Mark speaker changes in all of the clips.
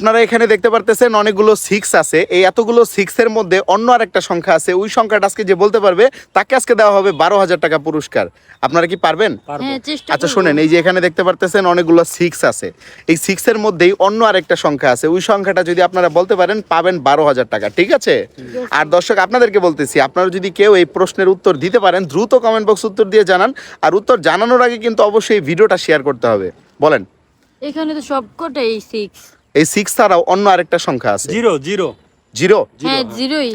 Speaker 1: আপনারা এখানে দেখতে পারতেছেন অনেকগুলো সিক্স আছে। এই এতগুলো সিক্স এর মধ্যে অন্য আরেকটা সংখ্যা আছে। ওই সংখ্যাটা আজকে যে বলতে পারবে তাকে আজকে দেওয়া হবে বারো হাজার টাকা পুরস্কার। আপনারা কি পারবেন?
Speaker 2: পারব।
Speaker 3: হ্যাঁ চেষ্টা
Speaker 1: আচ্ছা শোনেন এই যে এখানে দেখতে পারতেছেন অনেকগুলো সিক্স আছে। এই সিক্স এর মধ্যেই অন্য আরেকটা সংখ্যা আছে। ওই সংখ্যাটা যদি আপনারা বলতে পারেন পাবেন বারো হাজার টাকা। ঠিক আছে? আর দর্শক আপনাদেরকে বলতেছি আপনারা যদি কেউ এই প্রশ্নের উত্তর দিতে পারেন দ্রুত কমেন্ট বক্স উত্তর দিয়ে জানান। আর উত্তর জানানোর আগে কিন্তু অবশ্যই ভিডিওটা শেয়ার করতে হবে। বলেন।
Speaker 3: এখানে তো সবকটাই সিক্স
Speaker 1: এই সিক্স ছাড়াও অন্য আরেকটা সংখ্যা আছে।
Speaker 2: Zero zero.
Speaker 1: জিরো?
Speaker 3: হ্যাঁ জিরোই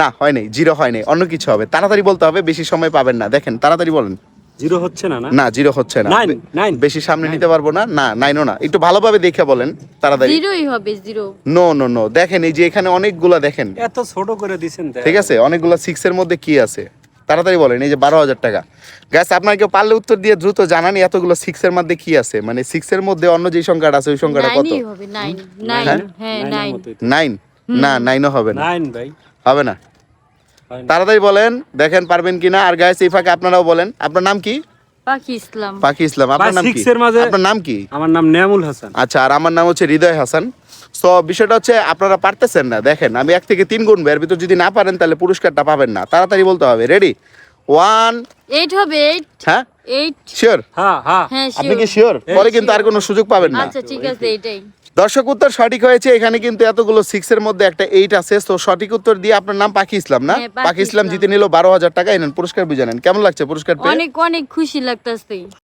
Speaker 1: না হয়নি জিরো হয়নি অন্য কিছু হবে। তাড়াতাড়ি বলতে হবে বেশি সময় পাবেন না। দেখেন তাড়াতাড়ি বলেন।
Speaker 2: জিরো হচ্ছে না না?
Speaker 1: জিরো হচ্ছে না. বেশি সামনে নিতে পারব না। না নাইনও না। একটু ভালোভাবে দেখে বলেন তাড়াতাড়ি।
Speaker 3: জিরোই হবে জিরো।
Speaker 1: নো নো নো দেখেন এই যে এখানে অনেকগুলো দেখেন।
Speaker 2: এত ছোট করে দিছেন
Speaker 1: ঠিক আছে? অনেকগুলো সিক্স এর মধ্যে কি আছে? তাড়াতাড়ি বলেন এই যে বারো হাজার টাকা। গ্যাস আপনার কেউ পারলে উত্তর দিয়ে দ্রুত জানানি এতগুলো সিক্স এর মধ্যে কি আছে। মানে সিক্স এর মধ্যে অন্য যে সংখ্যাটা আছে ওই সংখ্যাটা কত?
Speaker 3: নাইন
Speaker 1: হ্যাঁ?
Speaker 3: হ্যাঁ
Speaker 1: না নাইনও হবে না। হবে না? তাড়াতাড়ি বলেন দেখেন পারবেন কিনা। আর গায়ে এই ফাঁকে আপনারাও বলেন। আপনার নাম কি?
Speaker 3: পাখি ইসলাম।
Speaker 1: পাখি ইসলাম। আপনার নাম কি? আপনার নাম কি?
Speaker 2: আমার নাম নেয়ামুল হাসান।
Speaker 1: আচ্ছা আর আমার নাম হচ্ছে হৃদয় হাসান। সো বিষয়টা হচ্ছে আপনারা পারতেছেন না দেখেন আমি এক থেকে তিন গুণ এর ভিতর যদি না পারেন তাহলে পুরস্কারটা পাবেন না। তাড়াতাড়ি বলতে হবে রেডি ওয়ান
Speaker 3: এইট হবে এইট
Speaker 1: হ্যাঁ?
Speaker 3: এইট
Speaker 1: শিওর
Speaker 2: হ্যাঁ হ্যাঁ।
Speaker 3: হ্যাঁ
Speaker 1: আপনি কি শিওর পরে কিন্তু আর কোনো সুযোগ পাবেন না।
Speaker 3: আচ্ছা ঠিক আছে এইটাই।
Speaker 1: দর্শক উত্তর সঠিক হয়েছে এখানে কিন্তু এতগুলো সিক্স এর মধ্যে একটা এইট আছে। তো সঠিক উত্তর দিয়ে আপনার নাম পাখি ইসলাম না?
Speaker 3: পাখি
Speaker 1: ইসলাম
Speaker 3: ইসলাম।
Speaker 1: জিতে নিল বারো হাজার টাকা এনেন পুরস্কার বুঝে নেন। কেমন লাগছে পুরস্কার
Speaker 3: অনেক অনেক খুশি লাগতেছে।